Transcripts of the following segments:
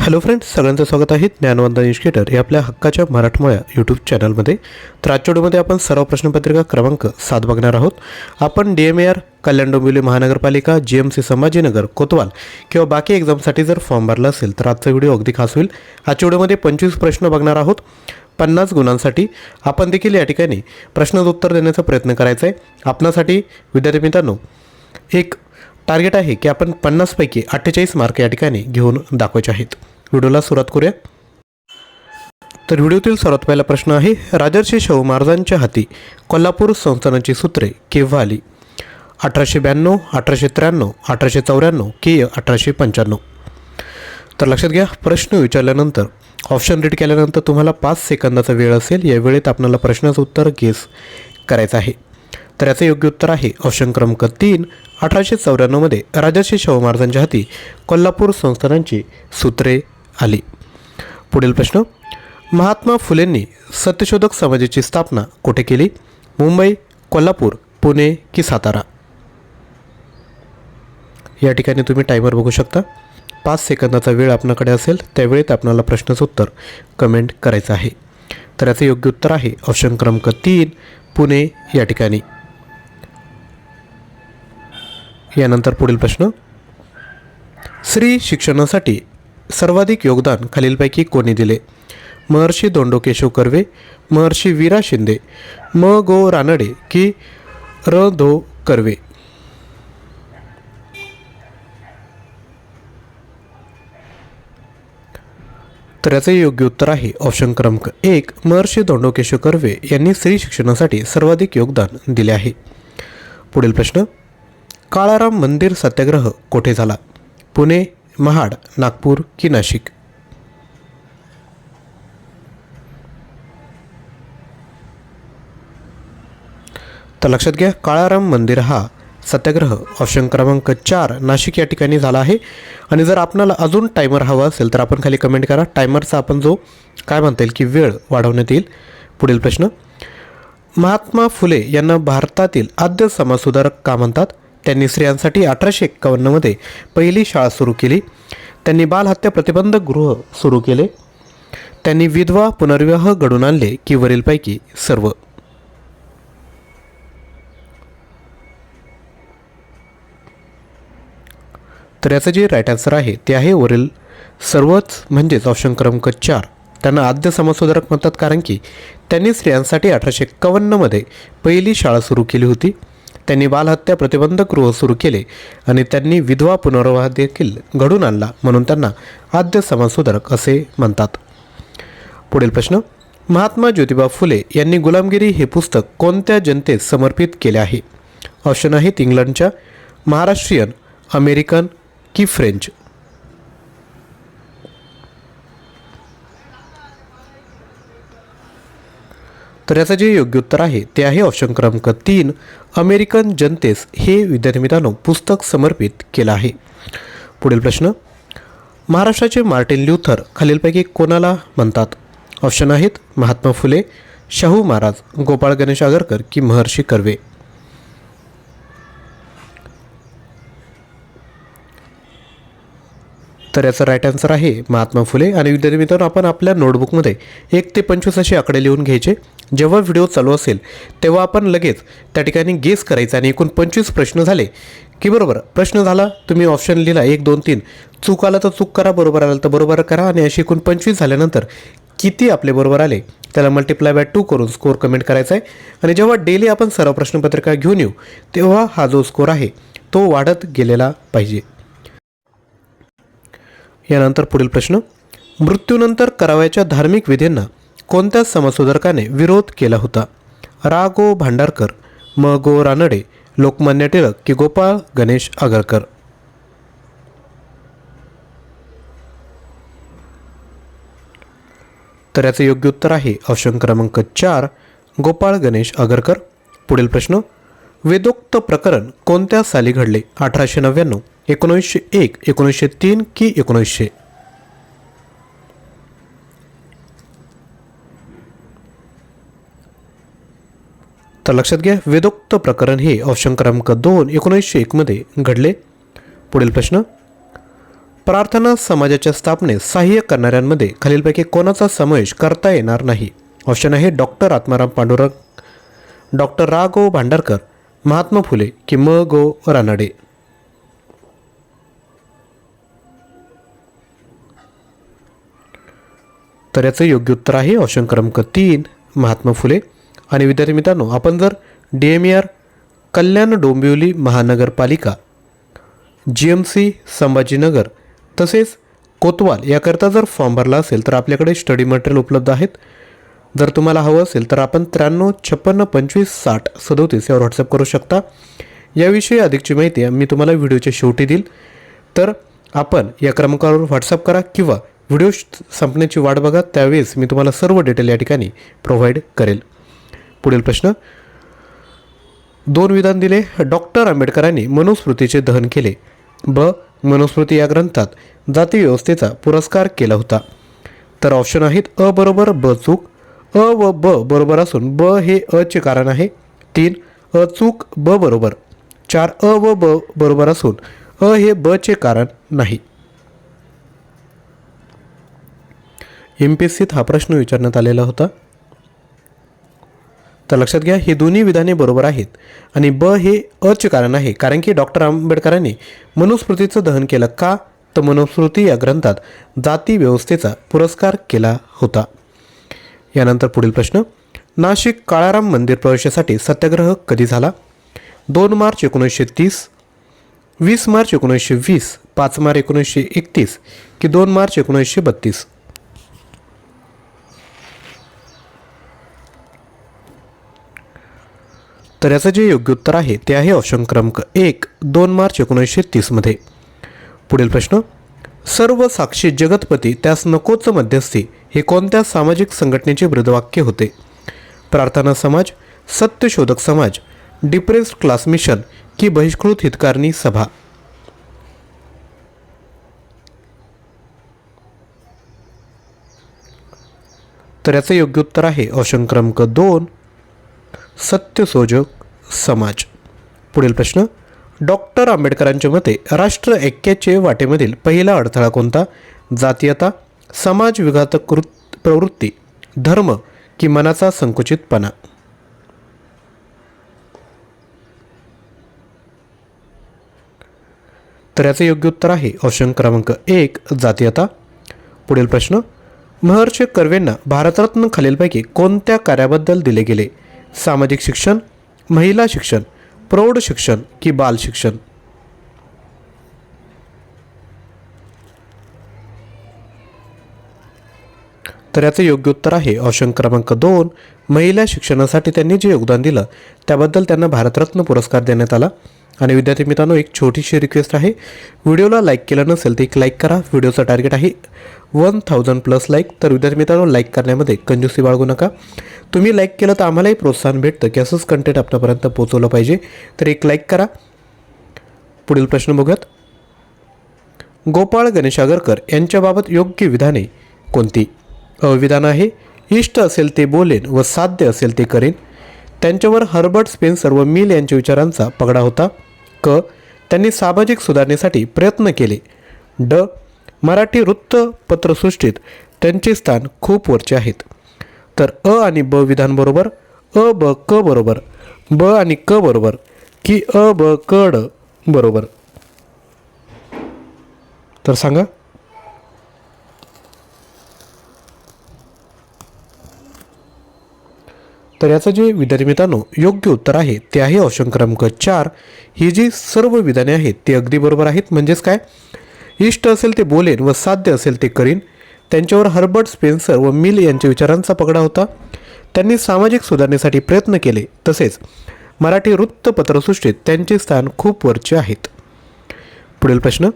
Hello friends सगळ्यांचं स्वागत आहे ज्ञानवंदन एज्युकेटर या आपल्या हक्काच्या मराठमोळ्या यूट्यूब चॅनलमध्ये तर आजच्या आपण सर्व प्रश्नपत्रिका क्रमांक सात बघणार आहोत. आपण D M A R Kalyan Dombivli महानगरपालिका जी एम सी संभाजीनगर कोतवाल किंवा बाकी एक्झामसाठी जर फॉर्म भरला असेल तर आजचा व्हिडिओ अगदी खास होईल. आजच्या व्हिडिओमध्ये पंचवीस प्रश्न बघणार आहोत. पन्नास गुणांसाठी आपण देखील या ठिकाणी प्रश्नाचं उत्तर देण्याचा प्रयत्न करायचा आहे. आपणासाठी विद्यार्थी मित्रांनो एक टार्गेट आहे की आपण पन्नासपैकी अठ्ठेचाळीस मार्क या ठिकाणी घेऊन दाखवायचे आहेत. व्हिडिओला सुरुवात करूया. तर व्हिडिओतील सर्वात पहिला प्रश्न आहे राजर्षी शाहू महाराजांच्या हाती कोल्हापूर संस्थानाची सूत्रे केव्हा आली? अठराशे ब्याण्णव अठराशे त्र्याण्णव अठराशे चौऱ्याण्णव के अठराशे पंच्याण्णव? तर लक्षात घ्या प्रश्न विचारल्यानंतर ऑप्शन रीड केल्यानंतर तुम्हाला पाच सेकंदाचा वेळ असेल या वेळेत आपल्याला प्रश्नाचं उत्तर गेस करायचं आहे. तर याचं योग्य उत्तर आहे. ऑप्शन क्रमांक तीन अठराशे चौऱ्याण्णवमध्ये राजर्षी शाहू महाराजांच्या हाती कोल्हापूर संस्थानांची सूत्रे आली. पुढील प्रश्न महात्मा फुलेंनी सत्यशोधक समाजाची स्थापना कुठे केली? मुंबई कोल्हापूर पुणे की सातारा? या ठिकाणी तुम्ही टायमर बघू शकता. पाच सेकंदाचा वेळ आपणाकडे असेल त्यावेळेत आपणाला प्रश्नाचं उत्तर कमेंट करायचं आहे. तर याचं योग्य उत्तर आहे. ऑप्शन क्रमांक तीन पुणे या ठिकाणी. यानंतर पुढील प्रश्न. स्त्री शिक्षणासाठी सर्वाधिक योगदान खालीलपैकी कोणी दिले? महर्षी दोंडो केशव कर्वे महर्षी वीरा शिंदे म. गो. रानडे की र. धो कर्वे? तर याचं योग्य उत्तर आहे ऑप्शन क्रमांक एक. महर्षी दोंडो केशव कर्वे यांनी स्त्री शिक्षणासाठी सर्वाधिक योगदान दिले आहे. पुढील प्रश्न. काळाराम मंदिर सत्याग्रह कोठे झाला? पुणे महाड नागपूर की नाशिक? तर लक्षात घ्या काळाराम मंदिर हा सत्याग्रह ऑप्शन क्रमांक चार नाशिक या ठिकाणी झाला आहे. आणि जर आपणाला अजून टायमर हवा असेल तर आपण खाली कमेंट करा. टायमरचा आपण जो काय म्हणता येईल की वेळ वाढवण्यात येईल. पुढील प्रश्न. महात्मा फुले यांना भारतातील आद्य समाजसुधारक का म्हणतात? त्यांनी स्त्रियांसाठी अठराशे एक्कावन्नमध्ये पहिली शाळा सुरू केली. त्यांनी बालहत्या प्रतिबंधक गृह सुरू केले. त्यांनी विधवा पुनर्विवाह घडून आणले की वरीलपैकी सर्व. तर याचं जे राईट आन्सर आहे ते आहे वरील. सर्वच म्हणजेच ऑप्शन क्रमांक चार. त्यांना आद्य समाजसुधारक म्हणतात कारण की त्यांनी स्त्रियांसाठी अठराशे एक्कावन्नमध्ये पहिली शाळा सुरू केली होती. त्यांनी बालहत्या प्रतिबंधक गृह सुरू केले आणि त्यांनी विधवा पुनर्वाह देखील घडून आणला म्हणून त्यांना आद्य समाजसुधारक असे म्हणतात. पुढील प्रश्न महात्मा ज्योतिबा फुले यांनी गुलामगिरी हे पुस्तक कोणत्या जनतेस समर्पित केले आहे? ऑप्शन आहेत इंग्लंडच्या महाराष्ट्रीयन अमेरिकन की फ्रेंच? तर याचं जे योग्य उत्तर आहे ते आहे ऑप्शन क्रमांक तीन अमेरिकन जनतेस हे विद्यार्थी मित्रांनो पुस्तक समर्पित केलं आहे. पुढील प्रश्न महाराष्ट्राचे मार्टिन ल्युथर खालीलपैकी कोणाला म्हणतात? ऑप्शन आहेत महात्मा फुले शाहू महाराज गोपाळ गणेश आगरकर की महर्षी कर्वे. तर याचा राईट आन्सर आहे महात्मा फुले. आणि विद्यार्थी मित्रांनो आपण आपल्या नोटबुकमध्ये एक ते पंचवीस असे आकडे लिहून घ्यायचे. जेव्हा व्हिडिओ चालू असेल तेव्हा आपण लगेच त्या ठिकाणी गेस करायचा आणि एकूण पंचवीस प्रश्न झाले. की बरोबर प्रश्न झाला तुम्ही ऑप्शन लिहिला एक दोन तीन. चूक आला तर चूक करा बरोबर आला तर बरोबर करा आणि अशी एकूण पंचवीस झाल्यानंतर किती आपले बरोबर आले त्याला मल्टिप्लाय बाय टू करून स्कोअर कमेंट करायचा आहे. आणि जेव्हा डेली आपण सर्व प्रश्नपत्रिका घेऊन येऊ तेव्हा हा जो स्कोअर आहे तो वाढत गेलेला पाहिजे. यानंतर पुढील प्रश्न. मृत्यूनंतर करावयाच्या धार्मिक विधींना कोणत्या समाजसुधारकाने विरोध केला होता? रा गो भांडारकर म. गो. रानडे लोकमान्य टिळक की गोपाळ गणेश आगरकर? तर याचं योग्य उत्तर आहे ऑप्शन क्रमांक चार गोपाळ गणेश आगरकर. पुढील प्रश्न वेदोक्त प्रकरण कोणत्या साली घडले? अठराशे नव्याण्णव एकोणीसशे एक एकोणीसशे तीन की एकोणीसशे? तर लक्षात घ्या वेदोक्त प्रकरण हे ऑप्शन क्रमांक दोन एकोणीसशे एकमध्ये घडले. पुढील प्रश्न. प्रार्थना समाजाच्या स्थापनेत सहाय्य करणाऱ्यांमध्ये खालीलपैकी कोणाचा समावेश करता येणार नाही? ऑप्शन आहे डॉक्टर आत्माराम पांडुरंग डॉक्टर रा गो भांडारकर महात्मा फुले कि म गो रानडे. तर याचं योग्य उत्तर आहे ऑप्शन क्रमांक तीन महात्मा फुले. आणि विद्यार्थी मित्रांनो आपण जर D M R Kalyan Dombivli महानगरपालिका जी एम सी संभाजीनगर तसेच कोतवाल याकरता जर फॉर्म भरला असेल तर आपल्याकडे स्टडी मटेरियल उपलब्ध आहेत. जर तुम्हाला हवं असेल तर आपण त्र्याण्णव छप्पन्न पंचवीस साठ सदोतीस यावर व्हॉट्सअप करू शकता. याविषयी अधिकची माहिती मी तुम्हाला व्हिडिओच्या शेवटी देईल. तर आपण या क्रमांकावर व्हॉट्सअप करा किंवा व्हिडिओ संपण्याची वाट बघा. त्यावेळेस मी तुम्हाला सर्व डिटेल या ठिकाणी प्रोव्हाइड करेल. पुढील प्रश्न. दोन विधान दिले. डॉक्टर आंबेडकरांनी मनुस्मृतीचे दहन केले. ब. मनुस्मृती या ग्रंथात जातीव्यवस्थेचा पुरस्कार केला होता. तर ऑप्शन आहेत अ बरोबर ब चूक. अ व ब बरोबर असून ब हे अ चे कारण आहे. तीन अ चूक ब बरोबर. चार अ व ब बरोबर असून अ हे ब चे कारण नाही. एम पी एस सीत हा प्रश्न विचारण्यात आलेला होता. तर लक्षात घ्या हे दोन्ही विधाने बरोबर आहेत. आणि ब हे अचे कारण आहे कारण की डॉक्टर आंबेडकरांनी मनुस्मृतीचं दहन केलं का? तर मनुस्मृती या ग्रंथात जाती व्यवस्थेचा पुरस्कार केला होता. यानंतर पुढील प्रश्न. नाशिक काळाराम मंदिर प्रवेशासाठी सत्याग्रह कधी झाला? दोन मार्च एकोणीसशे तीस वीस मार्च एकोणीसशे वीस पाच मार्च एकोणीसशे एकतीस की दोन मार्च एकोणीसशे बत्तीस? तर याचं जे योग्य उत्तर आहे ते आहे ऑप्शन क्रमांक एक दोन मार्च एकोणीसशे तीसमध्ये पुढील प्रश्न सर्व साक्षी जगतपती त्यास नकोच मध्यस्थी हे कोणत्या सामाजिक संघटनेचे ब्रदवाक्य होते? प्रार्थना समाज Satyashodhak Samaj depressed class mission की बहिष्कृत हितकारणी सभा? तर याचं योग्य उत्तर आहे ऑप्शन क्रमांक दोन सत्यशोधक समाज. पुढील प्रश्न डॉक्टर आंबेडकरांच्या मते राष्ट्र ऐक्याचे वाटेमधील पहिला अडथळा कोणता? जातीयता समाज विघातक कृत प्रवृत्ती धर्म की मनाचा संकुचितपणा? तर याचं योग्य उत्तर आहे ऑप्शन क्रमांक एक जातीयता. पुढील प्रश्न महर्षी कर्वेंना भारतरत्न खालीलपैकी कोणत्या कार्याबद्दल दिले गेले? सामाजिक शिक्षण महिला शिक्षण प्रौढ शिक्षण की बाल शिक्षण. तर याचं योग्य उत्तर आहे ऑप्शन क्रमांक दोन महिला शिक्षणासाठी त्यांनी जे योगदान दिलं त्याबद्दल त्यांना भारतरत्न पुरस्कार देण्यात आला. आणि विद्यार्थी मित्रांनो एक छोटीशी रिक्वेस्ट आहे. व्हिडिओला लाईक केलं नसेल तर एक लाईक करा. व्हिडिओचं टार्गेट आहे वन थाउजंड प्लस लाईक तर विद्यार्थी मित्रांनो लाईक करण्यामध्ये कंजूसी बाळगू नका. तुम्ही लाईक केलं तर आम्हालाही प्रोत्साहन भेटतं की असंच कंटेंट आपल्यापर्यंत पोहोचवलं पाहिजे. तर एक लाईक करा. पुढील प्रश्न बघूयात. गोपाळ गणेश आगरकर यांच्याबाबत योग्य विधाने कोणती? अविधान आहे. इष्ट असेल ते बोलेन व साध्य असेल ते करेन. त्यांच्यावर हर्बर्ट स्पेन्सर व मिल यांच्या विचारांचा पगडा होता. क. त्यांनी सामाजिक सुधारणेसाठी प्रयत्न केले. ड. मराठी वृत्तपत्रसृष्टीत त्यांचे स्थान खूप वरचे आहेत. तर अ आणि ब विधान बरोबर अ ब क बरोबर ब आणि क बरोबर की अ ब क ड बरोबर. तर सांगा. तर याचं जे विद्यार्थी मित्रांनो योग्य उत्तर आहे ते आहे ऑप्शन क्रमांक चार. ही जी सर्व विधाने आहेत ती अगदी बरोबर आहेत. म्हणजेच काय? इष्ट असेल ते बोलेन व साध्य असेल ते करीन. त्यांच्यावर हर्बर्ट स्पेन्सर व मिल यांच्या विचारांचा पगडा होता. त्यांनी सामाजिक सुधारणेसाठी प्रयत्न केले. तसेच मराठी वृत्तपत्रसृष्टीत त्यांचे स्थान खूप वरचे आहेत. पुढील प्रश्न.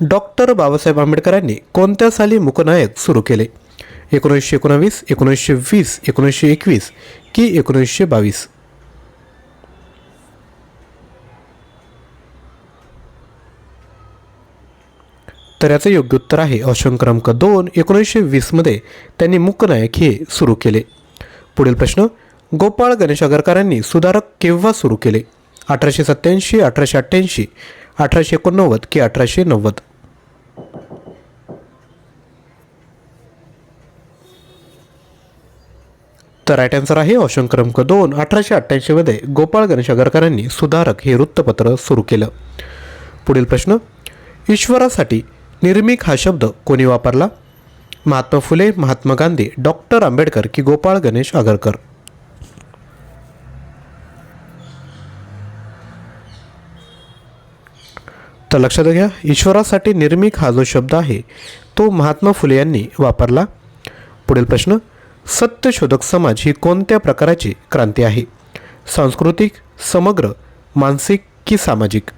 डॉक्टर बाबासाहेब आंबेडकरांनी कोणत्या साली मुकनायक सुरू केले? एकोणीसशे एकोणावीस एकोणीसशे वीस एकोणीसशे एकवीस की एकोणीसशे बावीस? तर याचं योग्य उत्तर आहे. ऑप्शन क्रमांक दोन एकोणीसशे वीसमध्ये त्यांनी मुकनायक हे सुरू केले. पुढील प्रश्न गोपाळ गणेश आगरकरांनी सुधारक केव्हा सुरू केले? अठराशे सत्याऐंशी अठराशे अठ्ठ्याऐंशी अठराशे एकोणनव्वद की अठराशे नव्वद? तर राईट आन्सर आहे ऑप्शन क्रमांक दोन अठराशे अठ्ठ्याऐंशीमध्ये गोपाळ गणेश आगरकरांनी सुधारक हे वृत्तपत्र सुरू केलं. पुढील प्रश्न ईश्वरासाठी निर्मिक हा शब्द कोणी वापरला? महात्मा फुले महात्मा गांधी डॉक्टर आंबेडकर की गोपाळ गणेश आगरकर? तर लक्षात घ्या ईश्वरासाठी निर्मिक हा जो शब्द आहे तो महात्मा फुले यांनी वापरला. पुढील प्रश्न सत्यशोधक समाज ही कोणत्या प्रकाराची क्रांती आहे? सांस्कृतिक समग्र मानसिक की सामाजिक?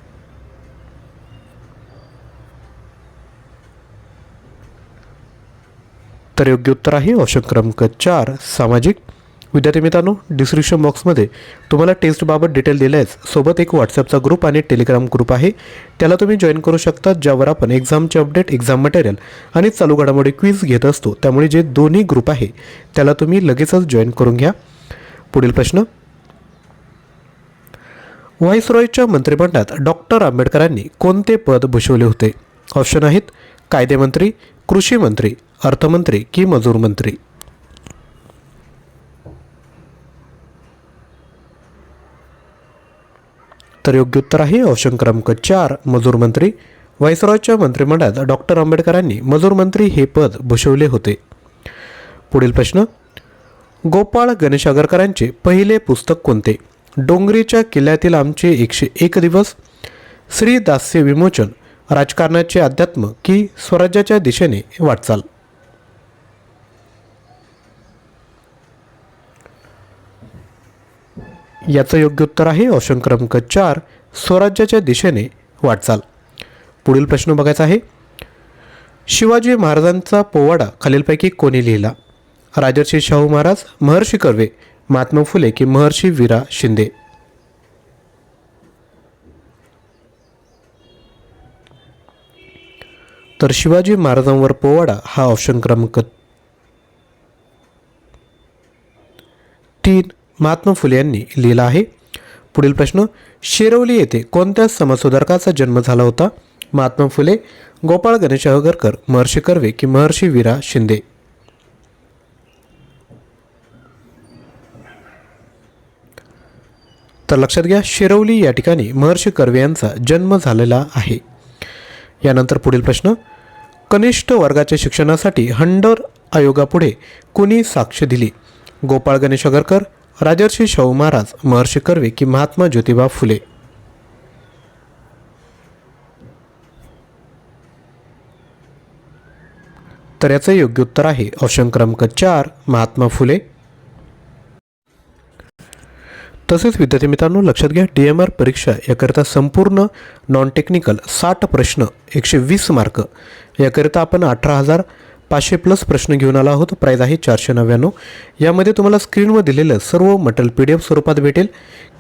तर योग्य उत्तर आहे. ऑप्शन क्रमांक चार सामाजिक. विद्यार्थी मित्रांनो डिस्क्रिप्शन बॉक्समध्ये तुम्हाला टेस्टबाबत डिटेल दिले आहेत सोबत एक व्हॉट्सअपचा ग्रुप आणि टेलिग्राम ग्रुप आहे. त्याला तुम्ही जॉईन करू शकता ज्यावर आपण एक्झामचे अपडेट एक्झाम मटेरियल आणि चालू घडामोडी क्विज घेत असतो. त्यामुळे जे दोन्ही ग्रुप आहे त्याला तुम्ही लगेचच जॉईन करून घ्या. पुढील प्रश्न. व्हाईसरॉयच्या मंत्रिमंडळात डॉक्टर आंबेडकरांनी कोणते पद भूषवले होते? ऑप्शन आहेत कायदेमंत्री कृषी मंत्री अर्थमंत्री की मजूर मंत्री? तर योग्य उत्तर आहे ऑप्शन क्रमांक चार मजूर मंत्री. व्हाईसरॉयच्या मंत्रिमंडळात डॉक्टर आंबेडकरांनी मजूर मंत्री हे पद भूषवले होते. पुढील प्रश्न. गोपाळ गणेश आगरकरांचे पहिले पुस्तक कोणते? डोंगरीच्या किल्ल्यातील आमचे एकशे एक दिवस. श्री दास्य विमोचन राजकारणाचे अध्यात्म की स्वराज्याच्या दिशेने वाटचाल? याचं योग्य उत्तर आहे ऑप्शन क्रमांक चार स्वराज्याच्या दिशेने वाटचाल. पुढील प्रश्न बघायचा आहे. शिवाजी महाराजांचा पोवाडा खालीलपैकी कोणी लिहिला? राजर्षी शाहू महाराज महर्षी कर्वे महात्मा फुले की महर्षी वीरा शिंदे? तर शिवाजी महाराजांवर पोवाडा हा ऑप्शन क्रमांक तीन महात्मा फुले यांनी लिहिला आहे. पुढील प्रश्न शिरवली येथे कोणत्या समाजसुधारकाचा जन्म झाला होता? महात्मा फुले गोपाळ गणेश अहगरकर महर्षी कर्वे की महर्षी वीरा शिंदे? तर लक्षात घ्या शिरवली या ठिकाणी महर्षी कर्वे यांचा जन्म झालेला आहे. यानंतर पुढील प्रश्न कनिष्ठ वर्गाच्या शिक्षणासाठी हंडर आयोगापुढे कुणी साक्ष दिली? गोपाळ गणेश अगरकर राजर्षी शाहू महाराज महर्षी कर्वे की महात्मा ज्योतिबा फुले. तर याचं योग्य उत्तर आहे ऑप्शन क्रमांक चार महात्मा फुले. तसेच विद्यार्थी मित्रांनो लक्षात घ्या डी एम आर परीक्षा याकरिता संपूर्ण नॉन टेक्निकल साठ प्रश्न एकशे वीस मार्क याकरिता आपण अठरा हजार पाचशे प्लस प्रश्न घेऊन आला आहोत. प्राईज आहे चारशे नव्याण्णव. यामध्ये तुम्हाला स्क्रीनवर दिलेलं सर्व मटेरियल पी डी एफ स्वरूपात भेटेल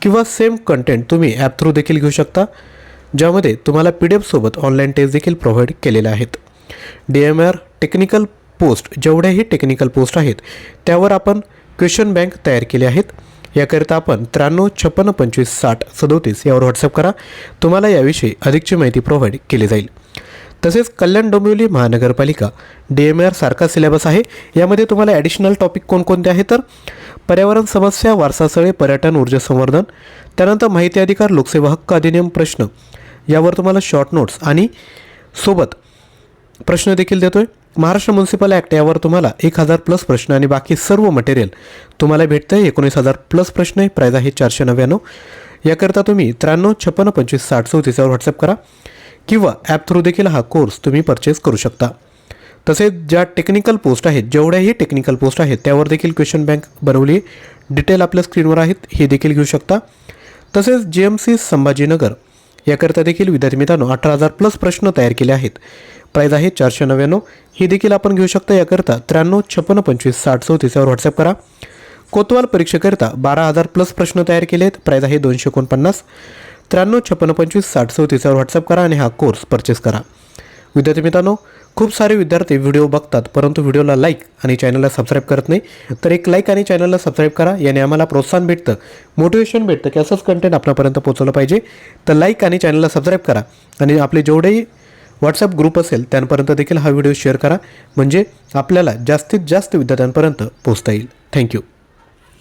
किंवा सेम कंटेंट तुम्ही ॲप थ्रू देखील घेऊ शकता ज्यामध्ये तुम्हाला पी डी एफसोबत ऑनलाईन टेस्ट देखील प्रोव्हाइड केलेले आहेत. D M R technical post जेवढ्याही technical post आहेत त्यावर आपण क्वेश्चन बँक तयार केले आहेत. याकरिता आपण त्र्याण्णव छप्पन्न पंचवीस साठ सदोतीस यावर व्हॉट्सअप करा. तुम्हाला याविषयी अधिकची माहिती प्रोव्हाइड केली जाईल. तसेच कल्याण डोंबिवली महानगरपालिका डी एम आर सारखा सिलेबस आहे. यामध्ये तुम्हाला ॲडिशनल टॉपिक कोणकोणते आहे तर पर्यावरण समस्या वारसास्थळे पर्यटन ऊर्जा संवर्धन त्यानंतर माहिती अधिकार लोकसेवा हक्क अधिनियम प्रश्न यावर तुम्हाला शॉर्ट नोट्स आणि सोबत प्रश्न देखील देतोय. महाराष्ट्र म्युन्सिपल ॲक्ट यावर तुम्हाला एक हजार प्लस प्रश्न आणि बाकी सर्व मटेरियल तुम्हाला भेटतं आहे एकोणीस हजार प्लस प्रश्न आहे. प्राईज आहे चारशे नव्याण्णव. याकरता तुम्ही त्र्याण्णव छप्पन्न पंचवीस साठ चौतीसवर व्हॉट्सअप करा. किंवा ॲप थ्रू देखील हा कोर्स तुम्ही परचेस करू शकता. तसेच ज्या टेक्निकल पोस्ट आहेत जेवढ्याही टेक्निकल पोस्ट आहेत त्यावर देखील क्वेश्चन बँक बनवली डिटेल आपल्या स्क्रीनवर आहेत हे देखील घेऊ शकता. तसेच जे एम सी संभाजीनगर याकरिता देखील विद्यार्थी मित्रांनो अठरा हजार प्लस प्रश्न तयार केले आहेत. प्राईज आहे चारशे नव्याण्णव. हे देखील आपण घेऊ शकता. याकरिता त्र्याण्णव छप्पन्न पंचवीस साठ चौतीसवर व्हॉट्सअप करा. कोतवाल परीक्षेकरिता बारा हजार प्लस प्रश्न तयार केले आहेत प्राईज आहे दोनशे एकोणपन्नास. त्र्याण्णव छप्पन्न पंचवीस साठ चौतीसवर व्हॉट्सअप करा आणि हा कोर्स परचेस करा. विद्यार्थी मित्रांनो खूप सारे विद्यार्थी व्हिडिओ बघतात परंतु व्हिडिओला लाईक आणि चॅनलला सबस्क्राईब करत नाही. तर एक लाईक आणि चॅनलला सबस्क्राईब करा याने आम्हाला प्रोत्साहन भेटतं. मोटिवेशन भेटतं की असंच कंटेंट आपल्यापर्यंत पोहोचवलं पाहिजे. तर लाईक आणि चॅनलला सबस्क्राईब करा. आणि आपले जेवढेही व्हॉट्सअप ग्रुप असेल त्यांपर्यंत देखील हा व्हिडिओ शेअर करा. म्हणजे आपल्याला जास्तीत जास्त विद्यार्थ्यांपर्यंत पोहोचता येईल. थँक्यू